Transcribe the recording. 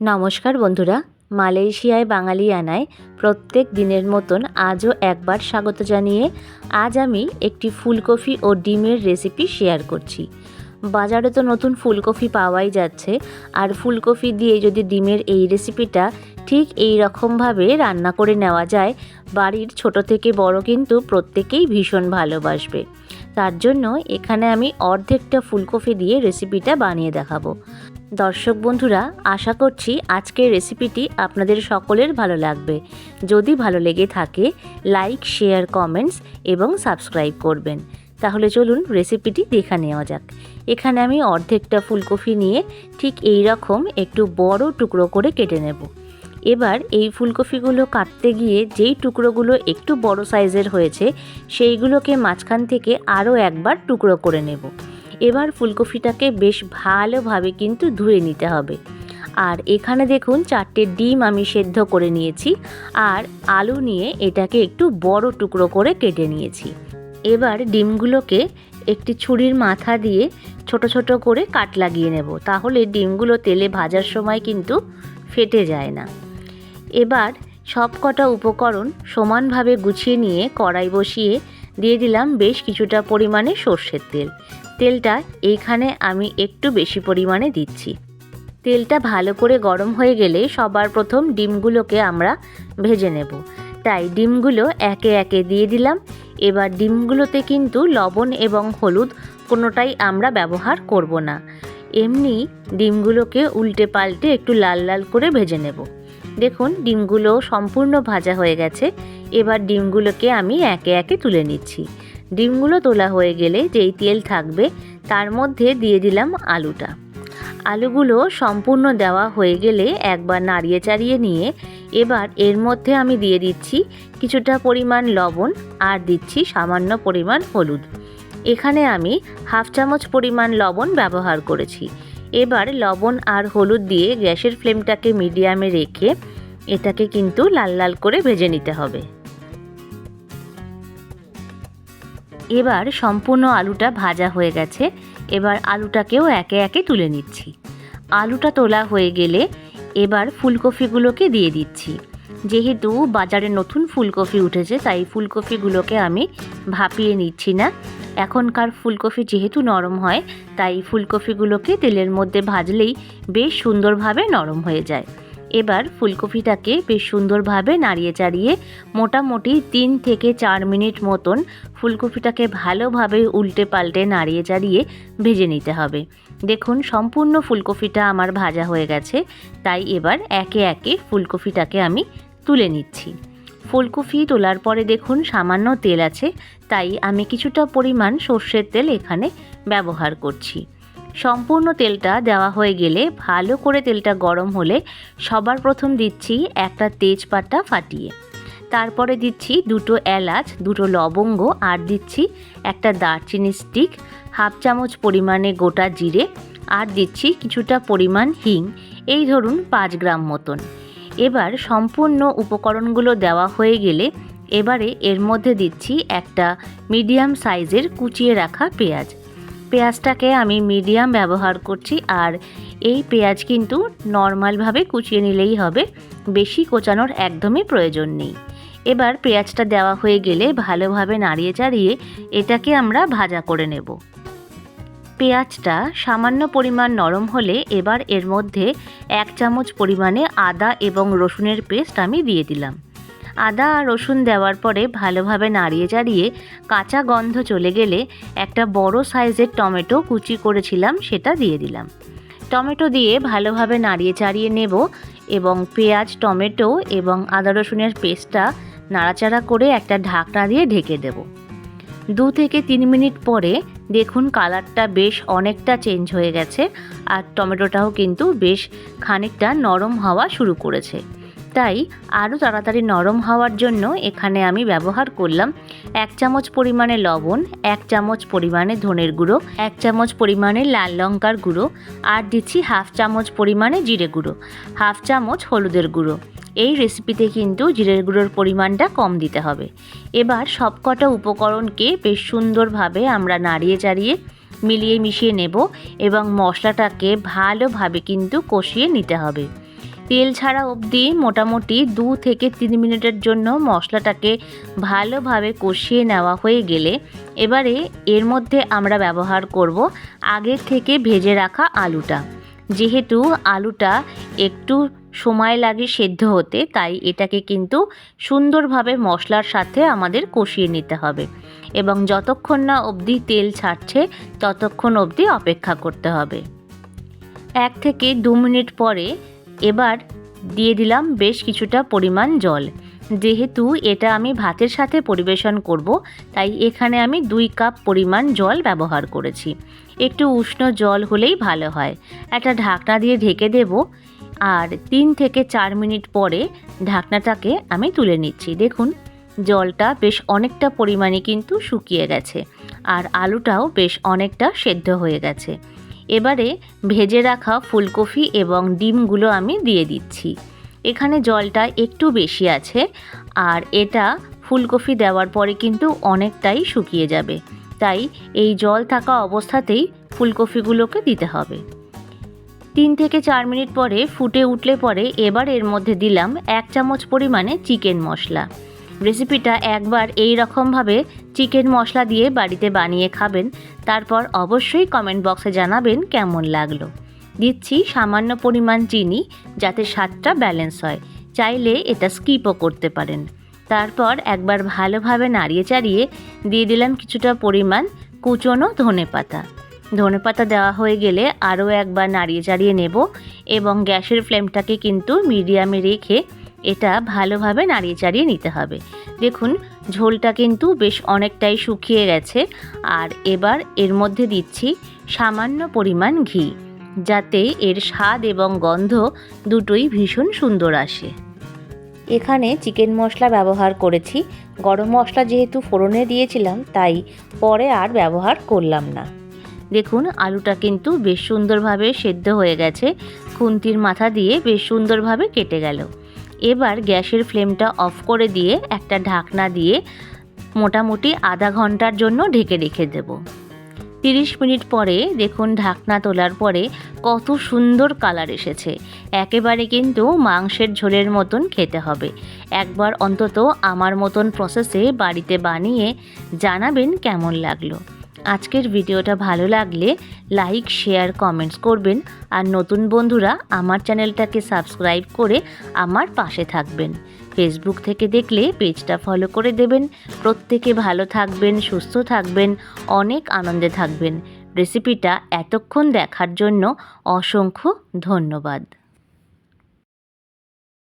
নমস্কার বন্ধুরা, মালয়েশিয়ায় বাঙালিয়ানায় প্রত্যেক দিনের মতন আজও একবার স্বাগত জানিয়ে আজ আমি একটি ফুলকপি ও ডিমের রেসিপি শেয়ার করছি। বাজারে তো নতুন ফুলকপি পাওয়াই যাচ্ছে, আর ফুলকপি দিয়ে যদি ডিমের এই রেসিপিটা ঠিক এই রকমভাবে রান্না করে নেওয়া যায়, বাড়ির ছোট থেকে বড় কিন্তু প্রত্যেকেই ভীষণ ভালোবাসবে। তার জন্য এখানে আমি অর্ধেকটা ফুলকপি দিয়ে রেসিপিটা বানিয়ে দেখাবো। দর্শক বন্ধুরা, আশা করছি আজকের রেসিপিটি আপনাদের সকলের ভালো লাগবে। যদি ভালো লেগে থাকে, লাইক, শেয়ার, কমেন্টস এবং সাবস্ক্রাইব করবেন। তাহলে চলুন রেসিপিটি দেখা নেওয়া যাক। এখানে আমি অর্ধেকটা ফুলকপি নিয়ে ঠিক এই রকম একটু বড় টুকরো করে কেটে নেব। এবার এই ফুলকপিগুলো কাটতে গিয়ে যেই টুকরোগুলো একটু বড় সাইজের হয়েছে, সেইগুলোকে মাঝখান থেকে আরও একবার টুকরো করে নেব। এবার ফুলকপিটাকে বেশ ভালোভাবে কিন্তু ধুয়ে নিতে হবে। আর এখানে দেখুন চারটে ডিম আমি সেদ্ধ করে নিয়েছি আর আলু নিয়ে এটাকে একটু বড় টুকরো করে কেটে নিয়েছি। এবার ডিমগুলোকে একটি ছুরির মাথা দিয়ে ছোট ছোট করে কাট লাগিয়ে নেব, তাহলে ডিমগুলো তেলে ভাজার সময় কিন্তু ফেটে যায় না। এবার সব কটা উপকরণ সমানভাবে গুছিয়ে নিয়ে কড়াই বসিয়ে দিয়ে দিলাম বেশ কিছুটা পরিমাণে সর্ষের তেল। তেলটা এইখানে আমি একটু বেশি পরিমাণে দিচ্ছি। তেলটা ভালো করে গরম হয়ে গেলে সবার প্রথম ডিমগুলোকে আমরা ভেজে নেব। তাই ডিমগুলো একে একে দিয়ে দিলাম। এবার ডিমগুলোতে কিন্তু লবণ এবং হলুদ কোনোটাই আমরা ব্যবহার করব না। এমনি ডিমগুলোকে উল্টে পাল্টে একটু লাল লাল করে ভেজে নেব। দেখুন, ডিমগুলো সম্পূর্ণ ভাজা হয়ে গেছে। এবার ডিমগুলোকে আমি একে একে তুলে নিচ্ছি। ডিমগুলো তোলা হয়ে গেলে যেই তেল থাকবে, তার মধ্যে দিয়ে দিলাম আলুটা। আলুগুলো সম্পূর্ণ দেওয়া হয়ে গেলে একবার নাড়িয়ে চাড়িয়ে নিয়ে, এবার এর মধ্যে আমি দিয়ে দিচ্ছি কিছুটা পরিমাণ লবণ আর দিচ্ছি সামান্য পরিমাণ হলুদ। এখানে আমি হাফ চামচ পরিমাণ লবণ ব্যবহার করেছি। এবার লবণ আর হলুদ দিয়ে গ্যাসের ফ্লেমটাকে মিডিয়ামে রেখে, এটাকে কিন্তু লাল লাল করে ভেজে নিতে হবে। এবার সম্পূর্ণ আলুটা ভাজা হয়ে গেছে। এবার আলুটাকেও একে একে তুলে নিচ্ছি। আলুটা তোলা হয়ে গেলে এবার ফুলকপিগুলোকে দিয়ে দিচ্ছি। যেহেতু বাজারে নতুন ফুলকপি উঠেছে, তাই ফুলকপিগুলোকে আমি ভাপিয়ে নিচ্ছি না। এখনকার ফুলকপি যেহেতু নরম হয়, তাই ফুলকপিগুলোকে তেলের মধ্যে ভাজলেই বেশ সুন্দরভাবে নরম হয়ে যায়। এবার ফুলকপিটাকে বেশ সুন্দরভাবে নাড়িয়ে চাড়িয়ে মোটামুটি তিন থেকে চার মিনিট মতন ফুলকপিটাকে ভালোভাবে উল্টে পাল্টে নাড়িয়ে চাড়িয়ে ভেজে নিতে হবে। দেখুন, সম্পূর্ণ ফুলকপিটা আমার ভাজা হয়ে গেছে, তাই এবার একে একে ফুলকপিটাকে আমি তুলে নিচ্ছি। ফুলকপি তোলার পরে দেখুন, সামান্য তেল আছে, তাই আমি কিছুটা পরিমাণ সর্ষের তেল এখানে ব্যবহার করছি। সম্পূর্ণ তেলটা দেওয়া হয়ে গেলে ভালো করে তেলটা গরম হলে সবার প্রথম দিচ্ছি একটা তেজপাতা ফাটিয়ে। তারপরে দিচ্ছি দুটো এলাচ, দুটো লবঙ্গ আর দিচ্ছি একটা দারচিনি স্টিক, হাফ চামচ পরিমাণে গোটা জিরে আর দিচ্ছি কিছুটা পরিমাণ হিং, এই ধরুন পাঁচ গ্রাম মতন। এবার সম্পূর্ণ উপকরণগুলো দেওয়া হয়ে গেলে এবারে এর মধ্যে দিচ্ছি একটা মিডিয়াম সাইজের কুচিয়ে রাখা পেঁয়াজ। পেঁয়াজটাকে আমি মিডিয়াম ব্যবহার করছি আর এই পেঁয়াজ কিন্তু নর্মালভাবে কুচিয়ে নিলেই হবে, বেশি কোচানোর একদমই প্রয়োজন নেই। এবার পেঁয়াজটা দেওয়া হয়ে গেলে ভালোভাবে নাড়িয়ে চাড়িয়ে এটাকে আমরা ভাজা করে নেব। পেঁয়াজটা সামান্য পরিমাণ নরম হলে এবার এর মধ্যে এক চামচ পরিমাণে আদা এবং রসুনের পেস্ট আমি দিয়ে দিলাম। আদা আর রসুন দেওয়ার পরে ভালোভাবে নাড়িয়ে চাড়িয়ে কাঁচা গন্ধ চলে গেলে একটা বড় সাইজের টমেটো কুচি করেছিলাম, সেটা দিয়ে দিলাম। টমেটো দিয়ে ভালোভাবে নাড়িয়ে চাড়িয়ে নেব এবং পেঁয়াজ, টমেটো এবং আদা রসুনের পেস্টটা নাড়াচাড়া করে একটা ঢাকনা দিয়ে ঢেকে দেব। দু থেকে তিন মিনিট পরে দেখুন কালারটা বেশ অনেকটা চেঞ্জ হয়ে গেছে আর টমেটোটাও কিন্তু বেশ খানিকটা নরম হওয়া শুরু করেছে। তাই আরও তাড়াতাড়ি নরম হওয়ার জন্য এখানে আমি ব্যবহার করলাম এক চামচ পরিমাণে লবণ, এক চামচ পরিমাণে ধনের গুঁড়ো, এক চামচ পরিমাণে লাল লঙ্কার গুঁড়ো আর দিচ্ছি হাফ চামচ পরিমাণে জিরে গুঁড়ো, হাফ চামচ হলুদের গুঁড়ো। এই রেসিপিতে কিন্তু জিরের গুঁড়োর পরিমাণটা কম দিতে হবে। এবার সবকটা উপকরণকে বেশ সুন্দরভাবে আমরা নাড়িয়ে চাড়িয়ে মিলিয়ে মিশিয়ে নেব এবং মশলাটাকে ভালোভাবে কিন্তু কষিয়ে নিতে হবে। তেল ছাড়া অবধি মোটামুটি দু থেকে তিন মিনিটের জন্য মশলাটাকে ভালোভাবে কষিয়ে নেওয়া হয়ে গেলে এবারে এর মধ্যে আমরা ব্যবহার করব আগের থেকে ভেজে রাখা আলুটা। যেহেতু আলুটা একটু সময় লাগে সেদ্ধ হতে, তাই এটাকে কিন্তু সুন্দরভাবে মশলার সাথে আমাদের কষিয়ে নিতে হবে এবং যতক্ষণ না অবধি তেল ছাড়ছে, ততক্ষণ অবধি অপেক্ষা করতে হবে। এক থেকে দু মিনিট পরে এবার দিয়ে দিলাম বেশ কিছুটা পরিমাণ জল। যেহেতু এটা আমি ভাতের সাথে পরিবেশন করব, তাই এখানে আমি দুই কাপ পরিমাণ জল ব্যবহার করেছি। একটু উষ্ণ জল হলেই ভালো হয়। একটা ঢাকনা দিয়ে ঢেকে দেব আর তিন থেকে চার মিনিট পরে ঢাকনাটাকে আমি তুলে নিচ্ছি। দেখুন, জলটা বেশ অনেকটা পরিমাণে কিন্তু শুকিয়ে গেছে আর আলুটাও বেশ অনেকটা সেদ্ধ হয়ে গেছে। এবারে ভেজে রাখা ফুলকপি এবং ডিমগুলো আমি দিয়ে দিচ্ছি। এখানে জলটা একটু বেশি আছে আর এটা ফুলকপি দেওয়ার পরে কিন্তু অনেকটাই শুকিয়ে যাবে। তাই এই জল থাকা অবস্থাতেই ফুলকপিগুলোকে দিতে হবে। তিন থেকে চার মিনিট পরে ফুটে উঠলে পরে এবার এর মধ্যে দিলাম এক চামচ পরিমাণে চিকেন মশলা। রেসিপিটা একবার এই রকমভাবে চিকেন মশলা দিয়ে বাড়িতে বানিয়ে খাবেন। তারপর অবশ্যই কমেন্ট বক্সে জানাবেন কেমন লাগল। দিচ্ছি সামান্য পরিমাণ চিনি যাতে স্বাদটা ব্যালেন্স হয়। চাইলে এটা স্কিপও করতে পারেন। তারপর একবার ভালোভাবে নাড়িয়ে চাড়িয়ে দিয়ে দিলাম কিছুটা পরিমাণ কুচনো ধনে পাতা। ধনে পাতা দেওয়া হয়ে গেলে আরও একবার নাড়িয়ে চাড়িয়ে নেব এবং গ্যাসের ফ্লেমটাকে কিন্তু মিডিয়ামে রেখে এটা ভালোভাবে নাড়িয়ে চাড়িয়ে নিতে হবে। দেখুন, ঝোলটা কিন্তু বেশ অনেকটাই শুকিয়ে গেছে। আর এবার এর মধ্যে দিচ্ছি সামান্য পরিমাণ ঘি, যাতে এর স্বাদ এবং গন্ধ দুটোই ভীষণ সুন্দর আসে। এখানে চিকেন মশলা ব্যবহার করেছি। গরম মশলা যেহেতু ফোড়নে দিয়েছিলাম, তাই পরে আর ব্যবহার করলাম না। দেখুন, আলুটা কিন্তু বেশ সুন্দরভাবে সেদ্ধ হয়ে গেছে। খুন্তির মাথা দিয়ে বেশ সুন্দরভাবে কেটে গেল। এবার গ্যাসের ফ্লেমটা অফ করে দিয়ে একটা ঢাকনা দিয়ে মোটামুটি আধা ঘণ্টার জন্য ঢেকে রেখে দেব। তিরিশ মিনিট পরে দেখুন ঢাকনা তোলার পরে কত সুন্দর কালার এসেছে। একেবারে কিন্তু মাংসের ঝোলের মতন খেতে হবে। একবার অন্তত আমার মতন প্রসেসে বাড়িতে বানিয়ে জানাবেন কেমন লাগল। আজকের ভিডিওটা ভালো লাগলে লাইক, শেয়ার, কমেন্টস করবেন। আর নতুন বন্ধুরা আমার চ্যানেলটাকে সাবস্ক্রাইব করে আমার পাশে থাকবেন। ফেসবুক থেকে দেখলে পেজটা ফলো করে দেবেন। প্রত্যেকে ভালো থাকবেন, সুস্থ থাকবেন, অনেক আনন্দে থাকবেন। রেসিপিটা এতক্ষণ দেখার জন্য অসংখ্য ধন্যবাদ।